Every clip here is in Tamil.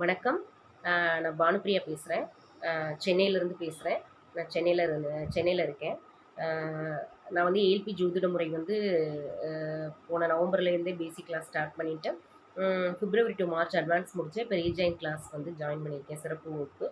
வணக்கம். நான் பானுப்பிரியா பேசுகிறேன் சென்னையிலேருந்து பேசுகிறேன் நான் சென்னையில் இருந்து சென்னையில் இருக்கேன். நான் வந்து ஏல்பி ஜோதிட முறை வந்து போன நவம்பர்லேருந்தே பேசிக் கிளாஸ் ஸ்டார்ட் பண்ணிவிட்டேன் பிப்ரவரி டு மார்ச் அட்வான்ஸ் முடித்தேன் இப்போ ரீஜாயின் கிளாஸ் வந்து ஜாயின் பண்ணியிருக்கேன் சிறப்பு வகுப்பு.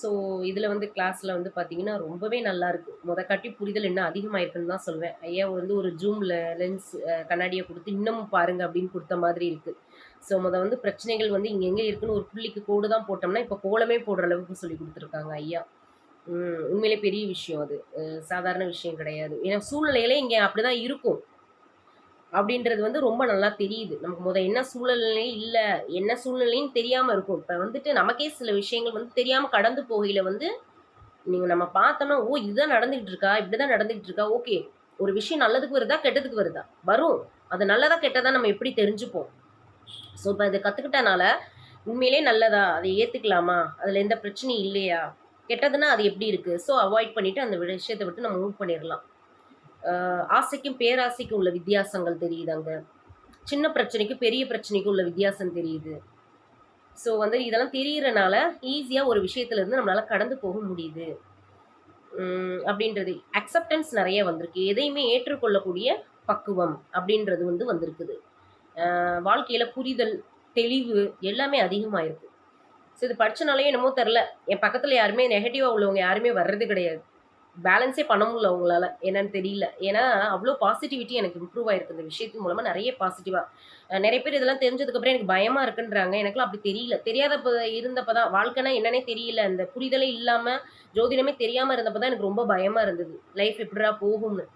ஸோ இதில் வந்து கிளாஸில் வந்து பார்த்தீங்கன்னா ரொம்பவே நல்லாயிருக்கு முத காட்டி புரிதல் இன்னும் அதிகமாயிருக்குன்னு தான் சொல்வேன். ஐயா வந்து ஒரு ஜூமில் லென்ஸ் கண்ணாடியை கொடுத்து இன்னமும் பாருங்கள் அப்படின்னு கொடுத்த மாதிரி இருக்குது ஸோ முத வந்து பிரச்சனைகள் வந்து இங்கே எங்கே இருக்குன்னு ஒரு புள்ளிக்கு கோடு தான் போட்டோம்னா இப்போ கோலமே போடுற அளவுக்கு சொல்லி கொடுத்துருக்காங்க ஐயா. உண்மையிலே பெரிய விஷயம் அது. சாதாரண விஷயம் கிடையாது. ஏன்னா சூழ்நிலையிலே இங்கே அப்படிதான் இருக்கும். அப்படின்றது வந்து ரொம்ப நல்லா தெரியுது. நமக்கு முத என்ன சூழ்நிலை இல்லை என்ன சூழ்நிலைன்னு தெரியாமல் இருக்கும். இப்போ வந்துட்டு நமக்கே சில விஷயங்கள் வந்து தெரியாமல் கடந்து போகையில் வந்து நீங்கள் நம்ம பார்த்தோம்னா ஓ இதுதான் நடந்துகிட்டு இருக்கா இப்படிதான் நடந்துகிட்டு இருக்கா ஓகே. ஒரு விஷயம் நல்லதுக்கு வருதா கெட்டதுக்கு வருதா? வரும். அது நல்லதா கெட்டதா நம்ம எப்படி தெரிஞ்சுப்போம்? ஸோ இப்போ இதை கற்றுக்கிட்டனால உண்மையிலே நல்லதா? அதை ஏற்றுக்கலாமா அதில் எந்த பிரச்சனையும் இல்லையா? கெட்டதுன்னா அது எப்படி இருக்குது ஸோ அவாய்ட் பண்ணிவிட்டு அந்த விஷயத்தை விட்டு நம்ம மூவ் பண்ணிடலாம் ஆசைக்கும் பேராசைக்கும் உள்ள வித்தியாசங்கள் தெரியுது அங்கே சின்ன பிரச்சனைக்கும் பெரிய பிரச்சனைக்கும் உள்ள வித்தியாசம் தெரியுது. ஸோ வந்து இதெல்லாம் தெரியறனால ஈஸியாக ஒரு விஷயத்துல இருந்து நம்மளால கடந்து போக முடியுது. அப்படின்றது. அக்செப்டன்ஸ் நிறைய வந்திருக்கு. எதையுமே ஏற்றுக்கொள்ளக்கூடிய பக்குவம் அப்படின்றது வந்து வந்திருக்குது. வாழ்க்கையில் புரிதல் தெளிவு எல்லாமே அதிகமாயிருக்கு. ஸோ இது படிச்சனாலே என்னமோ தெரில என் பக்கத்தில் யாருமே நெகட்டிவாக உள்ளவங்க யாருமே வர்றது கிடையாது. பேலன்ஸே பண்ண முடியல அவங்களால. என்னன்னு தெரியல. ஏன்னா அவ்வளோ பாசிட்டிவிட்டி எனக்கு இம்ப்ரூவ் ஆயிருக்கு இந்த விஷயத்து மூலமாக நிறைய பாசிட்டிவாக நிறைய பேர் இதெல்லாம் தெரிஞ்சதுக்கப்புறம் எனக்கு பயமாக இருக்குன்றாங்க. எனக்குலாம் அப்படி தெரியல. தெரியாதப்போ இருந்தப்போ தான் வாழ்க்கைனா என்னன்னே தெரியல. அந்த புரிதலே இல்லாமல் ஜோதிடமே தெரியாமல் இருந்தப்போ தான் எனக்கு ரொம்ப பயமாக இருந்தது. லைஃப் எப்படிடா போகும்னு.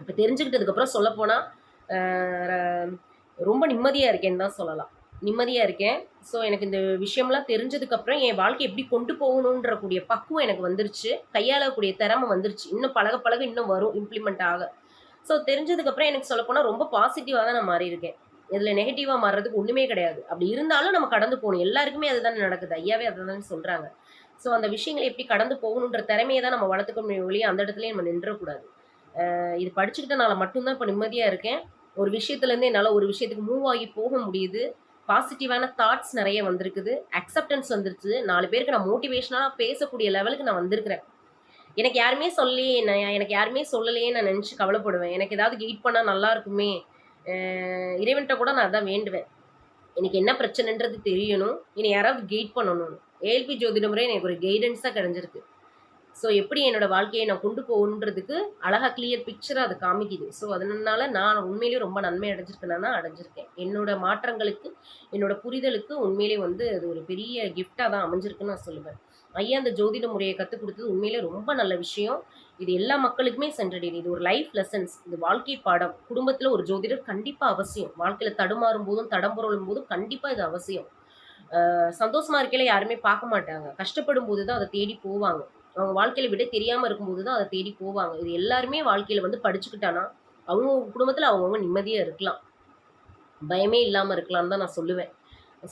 இப்போ தெரிஞ்சுக்கிட்டதுக்கப்புறம் சொல்லப்போனால் ரொம்ப நிம்மதியாக இருக்கேன்னு தான் சொல்லலாம். நிம்மதியாக இருக்கேன். ஸோ எனக்கு இந்த விஷயம்லாம் தெரிஞ்சதுக்கப்புறம் என் வாழ்க்கை எப்படி கொண்டு போகணுன்ற கூடிய பக்குவம் எனக்கு வந்துருச்சு. கையாளக்கூடிய திறமை வந்துருச்சு. இன்னும் பழக பழக இன்னும் வரும் இம்ப்ளிமெண்ட் ஆக. ஸோ தெரிஞ்சதுக்கப்புறம் எனக்கு சொல்லப்போனால் ரொம்ப பாசிட்டிவாக தான் நான் மாறி இருக்கேன் இதில் நெகட்டிவாக மாறுறதுக்கு ஒன்றுமே கிடையாது. அப்படி இருந்தாலும் நம்ம கடந்து போகணும். எல்லாருக்குமே அதுதானே நடக்குது. ஐயாவே அதை தானே சொல்கிறாங்க ஸோ அந்த விஷயங்களை எப்படி கடந்து போகணுன்ற திறமையை தான் நம்ம வளர்த்துக்க முடியும் ஒழிய அந்த இடத்துலயே நம்ம நின்றக்கூடாது. இது படிச்சுக்கிட்டனால மட்டும்தான் இப்போ நிம்மதியாக இருக்கேன். ஒரு விஷயத்துலேருந்து என்னால் ஒரு விஷயத்துக்கு மூவ் ஆகி போக முடியுது. பாசிட்டிவான தாட்ஸ் நிறைய வந்திருக்குது. அக்செப்டன்ஸ் வந்துருச்சு. நாலு பேருக்கு நான் மோட்டிவேஷனாக பேசக்கூடிய லெவலுக்கு நான் வந்திருக்கிறேன். எனக்கு யாருமே சொல்லி நான் எனக்கு யாருமே சொல்லலையே நான் நினச்சி கவலைப்படுவேன். எனக்கு ஏதாவது கெயிட் பண்ணால் நல்லா இருக்குமே. இறைவன்கிட்ட கூட நான் அதான் வேண்டுவேன். எனக்கு என்ன பிரச்சனைன்றது தெரியணும். இனி யாராவது கெயிட் பண்ணணும் ஏல்பி ஜோதிட முறை எனக்கு ஒரு கைடன்ஸாக கிடைஞ்சிருக்கு. ஸோ எப்படி என்னோட வாழ்க்கையை நான் கொண்டு போகணுன்றதுக்கு அழகாக கிளியர் பிக்சராக அது காமிக்குது. ஸோ அதனால நான் உண்மையிலேயே ரொம்ப நன்மை அடைஞ்சிருக்கேன்னா அடைஞ்சிருக்கேன். என்னோட மாற்றங்களுக்கு என்னோட புரிதலுக்கு உண்மையிலே வந்து அது ஒரு பெரிய கிஃப்டாக தான் அமைஞ்சிருக்குன்னு நான் சொல்லுவேன். ஐயா அந்த ஜோதிட முறையை கற்றுக் கொடுத்தது உண்மையிலே ரொம்ப நல்ல விஷயம். இது எல்லா மக்களுக்குமே சென்றடையுது. இது ஒரு லைஃப் லெசன்ஸ் இது வாழ்க்கை பாடம். குடும்பத்தில் ஒரு ஜோதிடர் கண்டிப்பாக அவசியம். வாழ்க்கையில் தடுமாறும் போதும் தடம்புரளும் போதும் கண்டிப்பாக இது அவசியம். சந்தோஷமாக சந்தோஷமா இருக்கையில யாருமே பார்க்க மாட்டாங்க. கஷ்டப்படும் போது தான் அதை தேடி போவாங்க. அவங்க வாழ்க்கையில விட தெரியாம இருக்கும்போது தான் அதை தேடி போவாங்க. இது எல்லாருமே வாழ்க்கையில வந்து படிச்சுக்கிட்டானா அவங்க குடும்பத்துல அவங்கவுங்க நிம்மதியா இருக்கலாம். பயமே இல்லாம இருக்கலாம்னு தான் நான் சொல்லுவேன்.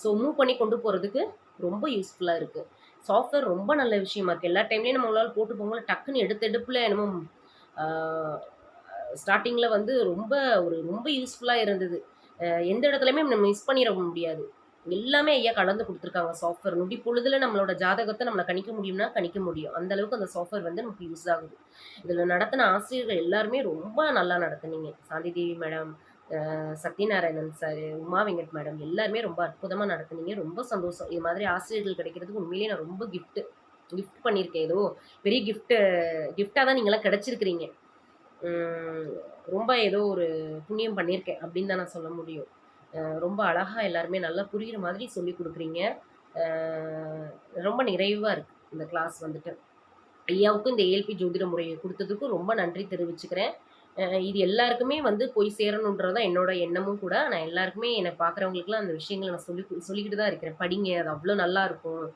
ஸோ மூவ் பண்ணி கொண்டு போறதுக்கு ரொம்ப யூஸ்ஃபுல்லா இருக்கு. சாஃப்ட்வேர் ரொம்ப நல்ல விஷயமா இருக்கு. எல்லா டைம்லயும் நம்மளால போட்டு போகும்போது டக்குன்னு எடுத்து எடுப்புல என்னமோ ஸ்டார்டிங்கில் வந்து ரொம்ப ஒரு ரொம்ப யூஸ்ஃபுல்லாக இருந்தது. எந்த இடத்துலையுமே நம்ம மிஸ் பண்ணிட முடியாது. எல்லாமே ஐயா கலந்து கொடுத்துருக்காங்க சாஃப்ட்வேர் நொடி பொழுதுல நம்மளோட ஜாதகத்தை நம்மளை கணிக்க முடியும்னா கணிக்க முடியும். அந்த அளவுக்கு அந்த சாஃப்ட்வேர் வந்து நமக்கு யூஸ் ஆகுது. இதில் நடத்தின ஆசிரியர்கள் எல்லாருமே ரொம்ப நல்லா நடத்துனீங்க. Shanti Devi madam Satyanarayanan sir Uma Venkat madam எல்லாருமே ரொம்ப அற்புதமாக நடத்துனீங்க. ரொம்ப சந்தோஷம். இது மாதிரி ஆசிரியர்கள் கிடைக்கிறதுக்கு உண்மையிலேயே நான் ரொம்ப கிஃப்ட் கிஃப்ட் பண்ணியிருக்கேன். ஏதோ பெரிய கிஃப்ட்டு கிஃப்டாக தான் நீங்களாம் கிடச்சிருக்கிறீங்க. ரொம்ப ஏதோ ஒரு புண்ணியம் பண்ணியிருக்கேன் அப்படின்னு தான் நான் சொல்ல முடியும். ரொம்ப அழகாக எல்லாருமே நல்லா புரிகிற மாதிரி சொல்லி கொடுக்குறீங்க. ரொம்ப நிறைவாக இருக்குது இந்த கிளாஸ் வந்துட்டு. ஐயாவுக்கும் இந்த ஏல்பி ஜோதிட முறையை கொடுத்ததுக்கும் ரொம்ப நன்றி தெரிவிச்சுக்கிறேன். இது எல்லாருக்குமே வந்து போய் சேரணுன்றது தான் என்னோட எண்ணமும் கூட. நான் எல்லாருக்குமே என்னை பார்க்குறவங்களுக்குலாம் அந்த விஷயங்களை நான் சொல்லி சொல்லிக்கிட்டு தான் இருக்கிறேன். படிங்க அது அவ்வளோ நல்லா இருக்கும்.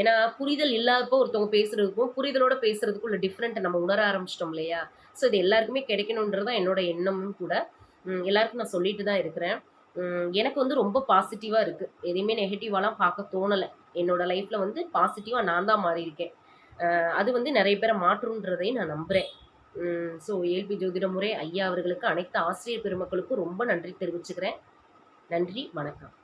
ஏன்னா புரிதல் இல்லாதப்போ ஒருத்தவங்க பேசுறதுக்கும் புரிதலோட பேசுறதுக்கும் உள்ள நம்ம உணர ஆரம்பிச்சிட்டோம் இல்லையா? ஸோ இது எல்லாருக்குமே கிடைக்கணுன்றது தான் என்னோட எண்ணமும் கூட. எல்லாருக்கும் நான் சொல்லிட்டு தான் இருக்கிறேன். எனக்கு வந்து ரொம்ப பாசிட்டிவாக இருக்குது எதையுமே நெகட்டிவாலாம் பார்க்க தோணலை. என்னோட லைஃப்பில் வந்து பாசிட்டிவாக நான் தான் மாறியிருக்கேன் அது வந்து நிறைய பேரை மாற்றுன்றதையும் நான் நம்புகிறேன் ஸோ ஏல்பி ஜோதிட முறை ஐயா அவர்களுக்கு அனைத்து ஆசிரியர் பெருமக்களுக்கும் ரொம்ப நன்றி தெரிவிச்சுக்கிறேன். நன்றி வணக்கம்.